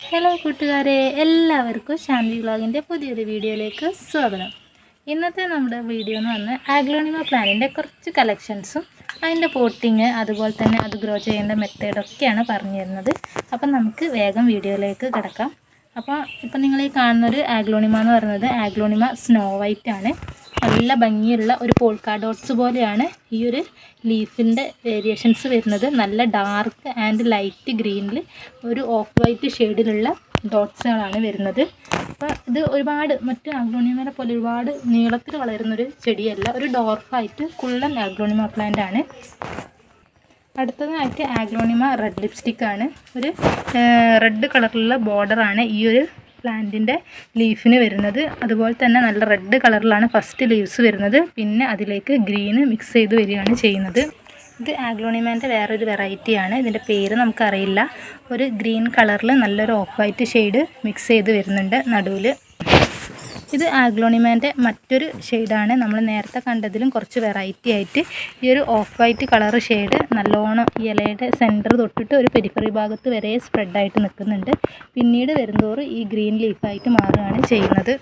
Hello കൂട്ടുകാരെ. എല്ലാവർക്കും ശാന്തി വ്ളോഗിന്റെ പുതിയൊരു വീഡിയോയിലേക്ക് സ്വാഗതം. ഇന്നത്തെ നമ്മുടെ വീഡിയോ എന്ന് പറഞ്ഞാൽ ആഗ്ലോണിമ പ്ലാനിന്റെ കുറച്ച് കളക്ഷൻസും അതിന്റെ പോട്ടിങ് അതുപോലെ തന്നെ അത് ഗ്രോ ചെയ്യേണ്ട മെത്തേഡൊക്കെയാണ് പറഞ്ഞു തരുന്നത്. അപ്പം നമുക്ക് വേഗം വീഡിയോയിലേക്ക് കിടക്കാം. അപ്പോൾ ഇപ്പം നിങ്ങൾ ഈ കാണുന്നൊരു ആഗ്ലോണിമ എന്ന് പറയുന്നത് ആഗ്ലോണിമ സ്നോ വൈറ്റ് ആണ്. നല്ല ഭംഗിയുള്ള ഒരു പോൾക്കാ ഡോട്ട്സ് പോലെയാണ് ഈ ഒരു ലീഫിന്റെ വേരിയേഷൻസ് വരുന്നത്. നല്ല ഡാർക്ക് ആൻഡ് ലൈറ്റ് ഗ്രീനിൽ ഒരു ഓഫ് വൈറ്റ് ഷെയ്ഡിലുള്ള ഡോട്ട്സുകളാണ് വരുന്നത്. അപ്പോൾ ഇത് ഒരുപാട് മറ്റ് ആഗ്ലോണിമയെ പോലെ ഒരുപാട് നീളത്തിൽ വളരുന്നൊരു ചെടിയല്ല ഒരു ഡോർഫായിട്ട് കുള്ളൻ ആഗ്ലോണിമ പ്ലാന്റ് ആണ്. അടുത്തതായിട്ട് ആഗ്ലോണിമ റെഡ് ലിപ്സ്റ്റിക് ആണ്. ഒരു റെഡ് കളറിലുള്ള ബോർഡറാണ് ഈ ഒരു പ്ലാന്റിന്റെ ലീഫിന് വരുന്നത്. അതുപോലെ തന്നെ നല്ല റെഡ് കളറിലാണ് ഫസ്റ്റ് ലീവ്സ് വരുന്നത്. പിന്നെ അതിലേക്ക് ഗ്രീന് മിക്സ് ചെയ്ത് വരികയാണ് ചെയ്യുന്നത്. ഇത് ആഗ്ലോണിമാന്റെ വേറൊരു വെറൈറ്റിയാണ്. ഇതിന്റെ പേര് നമുക്കറിയില്ല. ഒരു ഗ്രീൻ കളറിൽ നല്ലൊരു ഓഫ് വൈറ്റ് ഷെയ്ഡ് മിക്സ് ചെയ്ത് വരുന്നുണ്ട് നടുവിൽ ഇത് ആഗ്ലോണിമാന്റെ മറ്റൊരു ഷെയ്ഡാണ്. നമ്മൾ നേരത്തെ കണ്ടതിലും കുറച്ച് വെറൈറ്റി ആയിട്ട് ഈ ഒരു ഓഫ് വൈറ്റ് കളർ ഷെയ്ഡ് നല്ലോണം ഇലയുടെ സെന്റർ തൊട്ടിട്ട് ഒരു പെരിഫറി ഭാഗത്ത് വരെ സ്പ്രെഡായിട്ട് നിൽക്കുന്നുണ്ട്. പിന്നീട് വരുന്തോറും ഈ ഗ്രീൻ ലീഫായിട്ട് മാറുകയാണ് ചെയ്യുന്നത്.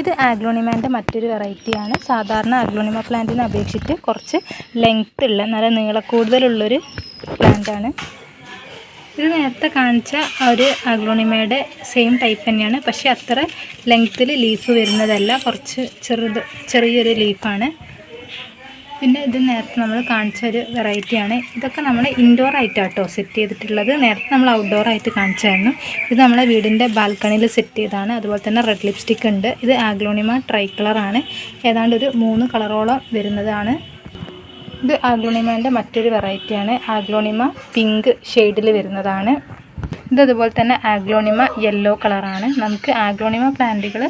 ഇത് ആഗ്ലോണിമാന്റെ മറ്റൊരു വെറൈറ്റിയാണ് സാധാരണ ആഗ്ലോണിമ പ്ലാന്റിനെ അപേക്ഷിച്ച് കുറച്ച് ലെങ്ത് ഉള്ള നല്ല നീളക്കൂടുതലുള്ളൊരു പ്ലാന്റാണ് ഇത് നേരത്തെ കാണിച്ച ഒരു അഗ്ലോണിമയുടെ സെയിം ടൈപ്പ് തന്നെയാണ്. പക്ഷേ അത്ര ലെങ്ത്തിൽ ലീഫ് വരുന്നതല്ല. കുറച്ച് ചെറുത് ചെറിയൊരു ലീഫാണ് പിന്നെ ഇത് നേരത്തെ നമ്മൾ കാണിച്ച ഒരു വെറൈറ്റിയാണ് ഇതൊക്കെ നമ്മൾ ഇൻഡോർ ആയിട്ടാട്ടോ സെറ്റ് ചെയ്തിട്ടുള്ളത്. നേരത്തെ നമ്മൾ ഔട്ട്ഡോർ ആയിട്ട് കാണിച്ചായിരുന്നു. ഇത് നമ്മളെ വീടിന്റെ ബാൽക്കണിയിൽ സെറ്റ് ചെയ്തതാണ്. അതുപോലെ തന്നെ റെഡ് ലിപ്സ്റ്റിക് ഉണ്ട്. ഇത് ആഗ്ലോണിമ ട്രൈ കളറാണ് ഏതാണ്ട് ഒരു മൂന്ന് കളറോളം വരുന്നതാണ്. ഇത് ആഗ്ലോണിമേന്റെ മറ്റൊരു വെറൈറ്റിയാണ്. ആഗ്ലോണിമ പിങ്ക് ഷെയ്ഡിൽ വരുന്നതാണ്. ഇത് അതുപോലെ തന്നെ ആഗ്ലോണിമ യെല്ലോ കളറാണ് നമുക്ക് ആഗ്ലോണിമ പ്ലാന്റുകൾ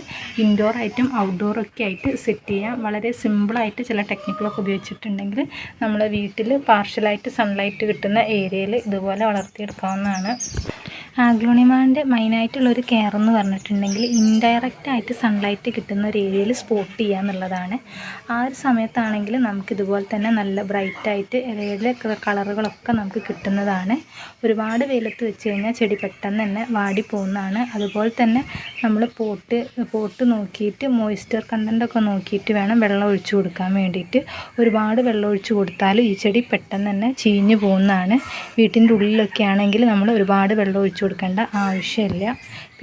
ഇൻഡോർ ആയിട്ടും ഔട്ട്ഡോർ ഒക്കെ ആയിട്ട് സെറ്റ് ചെയ്യാം. വളരെ സിമ്പിളായിട്ട് ചില ടെക്നിക്കുകളൊക്കെ ഉപയോഗിച്ചിട്ടുണ്ടെങ്കിൽ നമ്മളെ വീട്ടിൽ പാർഷ്യലായിട്ട് സൺലൈറ്റ് കിട്ടുന്ന ഏരിയയിൽ ഇതുപോലെ വളർത്തിയെടുക്കാവുന്നതാണ്. ആഗ്ലോണിമാന്റെ മെയിനായിട്ടുള്ളൊരു കെയർ എന്ന് പറഞ്ഞിട്ടുണ്ടെങ്കിൽ ഇൻഡയറക്റ്റ് ആയിട്ട് സൺലൈറ്റ് കിട്ടുന്ന ഒരു ഏരിയയിൽ സ്പോട്ട് ചെയ്യുക എന്നുള്ളതാണ്. ആ ഒരു സമയത്താണെങ്കിൽ നമുക്ക് ഇതുപോലെ തന്നെ നല്ല ബ്രൈറ്റായിട്ട് ഏരിയയിലെ കളറുകളൊക്കെ നമുക്ക് കിട്ടുന്നതാണ്. ഒരുപാട് വെയിലത്ത് വെച്ച് കഴിഞ്ഞാൽ ചെടി പെട്ടെന്ന് തന്നെ വാടി പോകുന്നതാണ്. അതുപോലെ തന്നെ നമ്മൾ പോട്ട് പോട്ട് നോക്കിയിട്ട് മോയ്സ്ചർ കണ്ടന്റൊക്കെ നോക്കിയിട്ട് വേണം വെള്ളം ഒഴിച്ചു കൊടുക്കാൻ വേണ്ടിയിട്ട്. ഒരുപാട് വെള്ളം ഒഴിച്ചു കൊടുത്താൽ ഈ ചെടി പെട്ടെന്ന് തന്നെ ചീഞ്ഞു പോകുന്നതാണ്. വീട്ടിന്റെ ഉള്ളിലൊക്കെ ആണെങ്കിൽ നമ്മൾ ഒരുപാട് വെള്ളം ഒഴിച്ചു കൊടുക്കേണ്ട ആവശ്യമില്ല.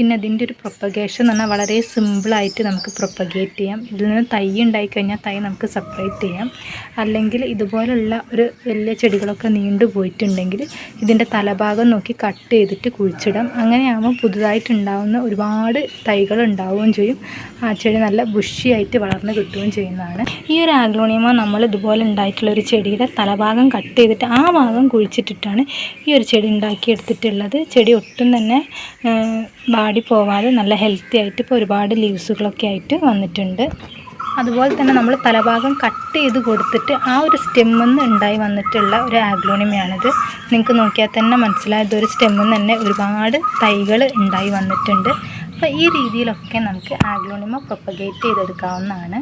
പിന്നെ അതിന്റെ ഒരു പ്രൊപ്പഗേഷൻ എന്ന് പറഞ്ഞാൽ വളരെ സിമ്പിളായിട്ട് നമുക്ക് പ്രൊപ്പഗേറ്റ് ചെയ്യാം. ഇതിൽ നിന്ന് തൈ ഉണ്ടായിക്കഴിഞ്ഞാൽ തൈ നമുക്ക് സെപ്പറേറ്റ് ചെയ്യാം. അല്ലെങ്കിൽ ഇതുപോലുള്ള ഒരു വലിയ ചെടികളൊക്കെ നീണ്ടു പോയിട്ടുണ്ടെങ്കിൽ ഇതിന്റെ തലഭാഗം നോക്കി കട്ട് ചെയ്തിട്ട് കുഴിച്ചിടാം. അങ്ങനെയാകുമ്പോൾ പുതുതായിട്ട് ഉണ്ടാകുന്ന ഒരുപാട് തൈകൾ ഉണ്ടാവുകയും ചെയ്യും. ആ ചെടി നല്ല ബുഷിയായിട്ട് വളർന്ന് കിട്ടുകയും ചെയ്യുന്നതാണ്. ഈ ഒരു ആഗ്ലോണിയമ നമ്മൾ ഇതുപോലെ ഉണ്ടായിട്ടുള്ള ഒരു ചെടിയുടെ തലഭാഗം കട്ട് ചെയ്തിട്ട് ആ ഭാഗം കുഴിച്ചിട്ടിട്ടാണ് ഈ ഒരു ചെടി ഉണ്ടാക്കിയെടുത്തിട്ടുള്ളത്. ചെടി ഒട്ടും തന്നെ വാടി പോവാതെ നല്ല ഹെൽത്തി ആയിട്ട് ഇപ്പോൾ ഒരുപാട് ലീവ്സുകളൊക്കെ ആയിട്ട് വന്നിട്ടുണ്ട്. അതുപോലെ തന്നെ നമ്മൾ തലഭാഗം കട്ട് ചെയ്ത് കൊടുത്തിട്ട് ആ ഒരു സ്റ്റെമ്മിൽ നിന്ന് ഉണ്ടായി വന്നിട്ടുള്ള ഒരു ആഗ്ലോണിമയാണിത് നിങ്ങൾക്ക് നോക്കിയാൽ തന്നെ മനസ്സിലായത് ഒരു സ്റ്റെമ്മിൽ തന്നെ ഒരുപാട് തൈകൾ ഉണ്ടായി വന്നിട്ടുണ്ട്. അപ്പോൾ ഈ രീതിയിലൊക്കെ നമുക്ക് ആഗ്ലോണിമ പ്രൊപ്പഗേറ്റ് ചെയ്തെടുക്കാവുന്നതാണ്.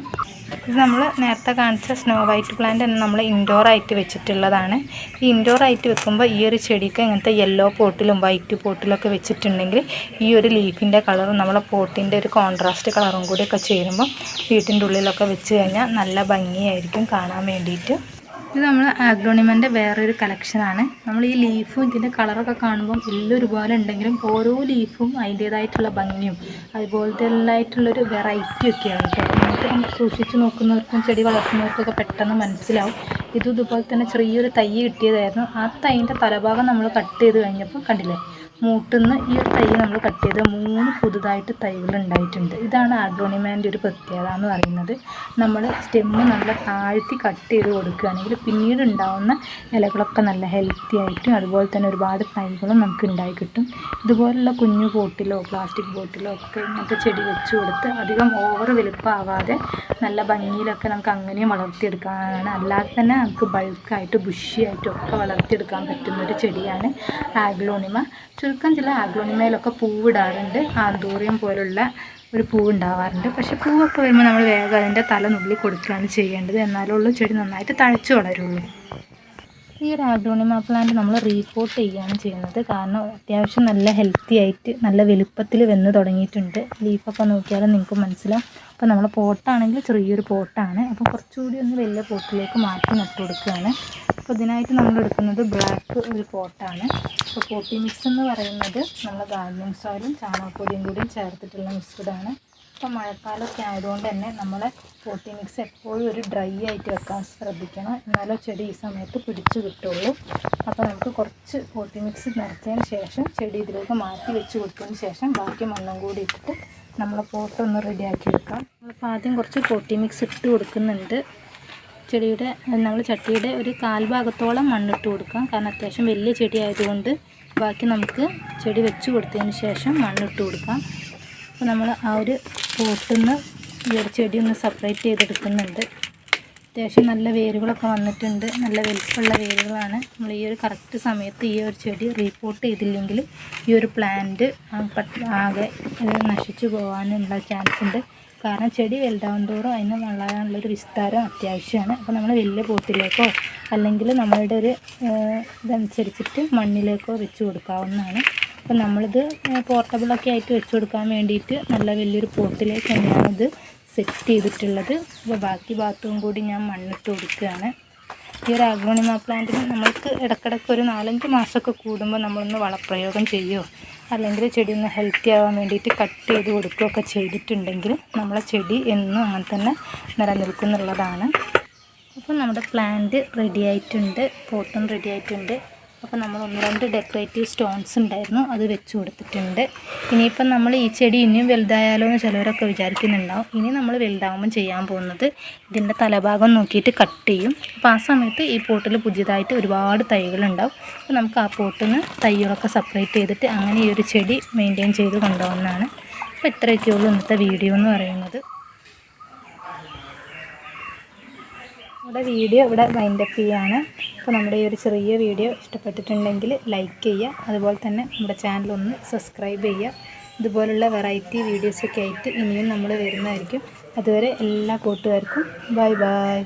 ഇത് നമ്മൾ നേരത്തെ കാണിച്ച സ്നോ വൈറ്റ് പ്ലാന്റ് തന്നെ നമ്മൾ ഇൻഡോർ ആയിട്ട് വെച്ചിട്ടുള്ളതാണ്. ഈ ഇൻഡോർ ആയിട്ട് വെക്കുമ്പോൾ ഈ ഒരു ചെടിക്ക് ഇങ്ങനത്തെ യെല്ലോ പോട്ടിലും വൈറ്റ് പോട്ടിലൊക്കെ വെച്ചിട്ടുണ്ടെങ്കിൽ ഈ ഒരു ലീഫിന്റെ കളറും നമ്മളെ പോട്ടിന്റെ ഒരു കോൺട്രാസ്റ്റ് കളറും കൂടിയൊക്കെ ചേരുമ്പോൾ വീട്ടിന്റെ ഉള്ളിലൊക്കെ വെച്ച് കഴിഞ്ഞാൽ നല്ല ഭംഗിയായിരിക്കും കാണാൻ വേണ്ടിയിട്ട്. ഇത് നമ്മൾ ആഗ്രോണിമന്റെ വേറൊരു കളക്ഷനാണ് നമ്മൾ ഈ ലീഫും ഇതിന്റെ കളറൊക്കെ കാണുമ്പം എല്ലാം ഒരുപോലെ ഉണ്ടെങ്കിലും ഓരോ ലീഫും അതിന്റേതായിട്ടുള്ള ഭംഗിയും അതുപോലത്തെ വെറൈറ്റി ഒക്കെയാണ് കേട്ടോ നമുക്ക് സൂക്ഷിച്ച് നോക്കുന്നവർക്കും ചെടി വളർത്തുന്നവർക്കൊക്കെ പെട്ടെന്ന് മനസ്സിലാവും. ഇതും ഇതുപോലെ തന്നെ ചെറിയൊരു തൈ കിട്ടിയതായിരുന്നു. ആ തൈന്റെ തലഭാഗം നമ്മൾ കട്ട് ചെയ്ത് കഴിഞ്ഞപ്പോൾ കണ്ടില്ലേ? മൂട്ടുന്ന ഈ ഒരു തൈ നമ്മൾ കട്ട് ചെയ്ത് മൂന്ന് പുതുതായിട്ട് തൈകൾ ഉണ്ടായിട്ടുണ്ട്. ഇതാണ് ആഗ്ലോണിമാന്റെ ഒരു പ്രത്യേകത എന്ന് പറയുന്നത്. നമ്മൾ സ്റ്റെമ്മ് നല്ല താഴ്ത്തി കട്ട് ചെയ്ത് കൊടുക്കുകയാണെങ്കിൽ പിന്നീട് ഉണ്ടാവുന്ന ഇലകളൊക്കെ നല്ല ഹെൽത്തി ആയിട്ടും അതുപോലെ തന്നെ ഒരുപാട് തൈകളും നമുക്ക് ഉണ്ടായി കിട്ടും. ഇതുപോലുള്ള കുഞ്ഞു ബോട്ടിലോ പ്ലാസ്റ്റിക് ബോട്ടിലോ ഒക്കെ ഇങ്ങനത്തെ ചെടി വെച്ച് കൊടുത്ത് അധികം ഓവർ വലുപ്പമാവാതെ നല്ല ഭംഗിയിലൊക്കെ നമുക്ക് അങ്ങനെയും വളർത്തിയെടുക്കാനാണ്. അല്ലാതെ തന്നെ നമുക്ക് ബൾക്കായിട്ട് ബുഷിയായിട്ടും ഒക്കെ വളർത്തിയെടുക്കാൻ പറ്റുന്ന ഒരു ചെടിയാണ് ആഗ്ലോണിമ ചുരുക്കം ചില ആഗ്ലോണിമയിലൊക്കെ പൂവിടാറുണ്ട്. ആന്തൂറിയം പോലുള്ള ഒരു പൂവ് ഉണ്ടാവാറുണ്ട് പക്ഷെ പൂവൊക്കെ വരുമ്പോൾ നമ്മൾ വേഗം അതിന്റെ തല നുള്ളി കൊടുക്കുകയാണ് ചെയ്യേണ്ടത്. എന്നാലേ ഉള്ളൂ ചെടി നന്നായിട്ട് തഴച്ചു വളരുള്ളൂ. ഈ ഒരു ആഗ്ലോണിമ പ്ലാന്റ് നമ്മൾ റീപോർട്ട് ചെയ്യുകയാണ് ചെയ്യുന്നത്. കാരണം അത്യാവശ്യം നല്ല ഹെൽത്തി ആയിട്ട് നല്ല വലുപ്പത്തിൽ വന്ന് തുടങ്ങിയിട്ടുണ്ട്. ലീഫൊക്കെ നോക്കിയാൽ നിങ്ങൾക്ക് മനസ്സിലാവും. അപ്പോൾ നമ്മൾ പോട്ടാണെങ്കിൽ ചെറിയൊരു പോട്ടാണ്. അപ്പോൾ കുറച്ചുകൂടി ഒന്ന് വലിയ പോട്ടിലേക്ക് മാറ്റി നട്ടു കൊടുക്കുകയാണ് അപ്പോൾ ഇതിനായിട്ട് നമ്മൾ എടുക്കുന്നത് ബ്ലാക്ക് ഒരു പോട്ടാണ്. അപ്പോൾ പോട്ടി മിക്സ് എന്ന് പറയുന്നത് നമ്മൾ ഗാർഡനിങ് സോയിലും ചാണകപ്പൊടിയും കൂടിയും ചേർത്തിട്ടുള്ള മിക്സ്ഡാണ് ഇപ്പോൾ മഴക്കാലമൊക്കെ ആയതുകൊണ്ട് തന്നെ നമ്മളെ പോട്ടി മിക്സ് എപ്പോഴും ഒരു ഡ്രൈ ആയിട്ട് വെക്കാൻ ശ്രദ്ധിക്കണം. എന്നാലേ ചെടി ഈ സമയത്ത് പിടിച്ചു കിട്ടുള്ളൂ. അപ്പോൾ നമുക്ക് കുറച്ച് പോട്ടി മിക്സ് നിറച്ചതിന് ശേഷം ചെടി ഇതിലേക്ക് മാറ്റി വെച്ച് കൊടുത്തതിന് ശേഷം ബാക്കി മണ്ണും കൂടി ഇട്ടിട്ട് നമ്മളെ പോട്ടൊന്ന് റെഡിയാക്കി വെക്കാം നമ്മളിപ്പോൾ ആദ്യം കുറച്ച് പോട്ടി മിക്സ് ഇട്ട് കൊടുക്കുന്നുണ്ട്. ചെടിയുടെ നമ്മൾ ചട്ടിയുടെ ഒരു കാൽഭാഗത്തോളം മണ്ണിട്ട് കൊടുക്കാം. കാരണം അത്യാവശ്യം വലിയ ചെടി ആയതുകൊണ്ട് ബാക്കി നമുക്ക് ചെടി വെച്ച് കൊടുത്തതിന് ശേഷം മണ്ണിട്ട് കൊടുക്കാം. അപ്പോൾ നമ്മൾ ആ ഒരു പോട്ടിൽ നിന്ന് ഈ ഒരു ചെടി ഒന്ന് സെപ്പറേറ്റ് ചെയ്തെടുക്കുന്നുണ്ട്. അത്യാവശ്യം നല്ല വേരുകളൊക്കെ വന്നിട്ടുണ്ട്. നല്ല വലിപ്പമുള്ള വേരുകളാണ്. നമ്മൾ ഈ ഒരു കറക്റ്റ് സമയത്ത് ഈ ഒരു ചെടി റീപോർട്ട് ചെയ്തില്ലെങ്കിൽ ഈ ഒരു പ്ലാന്റ് ആകെ നശിച്ചു പോകാനുള്ള ചാൻസ് ഉണ്ട്. കാരണം ചെടി വലുതാവും തോറും അതിന് വളരാനുള്ളൊരു വിസ്താരം അത്യാവശ്യമാണ്. അപ്പോൾ നമ്മൾ വലിയ പോട്ടിലേക്കോ അല്ലെങ്കിൽ നമ്മളുടെ ഒരു ഇതനുസരിച്ചിട്ട് മണ്ണിലേക്കോ വെച്ച് കൊടുക്കാവുന്നതാണ്. അപ്പോൾ നമ്മളിത് പോർട്ടബിളൊക്കെ ആയിട്ട് വെച്ച് കൊടുക്കാൻ വേണ്ടിയിട്ട് നല്ല വലിയൊരു തന്നെയാണ് ഇത് സെറ്റ് ചെയ്തിട്ടുള്ളത്. അപ്പോൾ ബാക്കി ഭാഗത്തും കൂടി ഞാൻ മണ്ണിട്ട് കൊടുക്കുകയാണ്. ഈ ഒരു ആഗ്രോണിമ പ്ലാന്റിന് നമ്മൾക്ക് ഇടയ്ക്കിടയ്ക്ക് ഒരു നാലഞ്ച് മാസമൊക്കെ കൂടുമ്പോൾ നമ്മളൊന്ന് വളപ്രയോഗം ചെയ്യുമോ അല്ലെങ്കിൽ ചെടി ഒന്ന് ഹെൽത്തി ആവാൻ വേണ്ടിയിട്ട് കട്ട് ചെയ്ത് കൊടുക്കുകയൊക്കെ ചെയ്തിട്ടുണ്ടെങ്കിൽ നമ്മളെ ചെടി എന്നും അങ്ങനെ തന്നെ നിലനിൽക്കുന്നുള്ളതാണ് അപ്പോൾ നമ്മുടെ പ്ലാന്റ് റെഡി ആയിട്ടുണ്ട് പോട്ടും റെഡി ആയിട്ടുണ്ട്. അപ്പോൾ നമ്മൾ ഒന്ന് രണ്ട് ഡെക്കറേറ്റീവ് സ്റ്റോൺസ് ഉണ്ടായിരുന്നു അത് വെച്ച് കൊടുത്തിട്ടുണ്ട്. ഇനിയിപ്പം നമ്മൾ ഈ ചെടി ഇനിയും വലുതായാലോ എന്ന് ചിലവരൊക്കെ വിചാരിക്കുന്നുണ്ടാവും. ഇനി നമ്മൾ വലുതാകുമ്പോൾ ചെയ്യാൻ പോകുന്നത് ഇതിന്റെ തലഭാഗം നോക്കിയിട്ട് കട്ട് ചെയ്യും. അപ്പോൾ ആ സമയത്ത് ഈ പോട്ടിൽ പുതിയതായിട്ട് ഒരുപാട് തൈകളുണ്ടാവും. അപ്പോൾ നമുക്ക് ആ പോട്ടിൽ നിന്ന് തൈകളൊക്കെ സെപ്പറേറ്റ് ചെയ്തിട്ട് അങ്ങനെ ഈ ഒരു ചെടി മെയിന്റെയിൻ ചെയ്ത് കൊണ്ടുപോകുന്നതാണ്. അപ്പോൾ ഇത്രയൊക്കെയുള്ളൂ ഇന്നത്തെ വീഡിയോ എന്ന് പറയുന്നത്. നമ്മുടെ വീഡിയോ ഇവിടെ വൈൻഡപ്പ് ചെയ്യുകയാണ് അപ്പോൾ നമ്മുടെ ഈ ഒരു ചെറിയ വീഡിയോ ഇഷ്ടപ്പെട്ടിട്ടുണ്ടെങ്കിൽ ലൈക്ക് ചെയ്യുക. അതുപോലെ തന്നെ നമ്മുടെ ചാനൽ ഒന്ന് സബ്സ്ക്രൈബ് ചെയ്യുക. ഇതുപോലുള്ള വെറൈറ്റി വീഡിയോസൊക്കെ ആയിട്ട് ഇനിയും നമ്മൾ വരുന്നതായിരിക്കും. അതുവരെ എല്ലാ കൂട്ടുകാർക്കും ബൈ ബൈ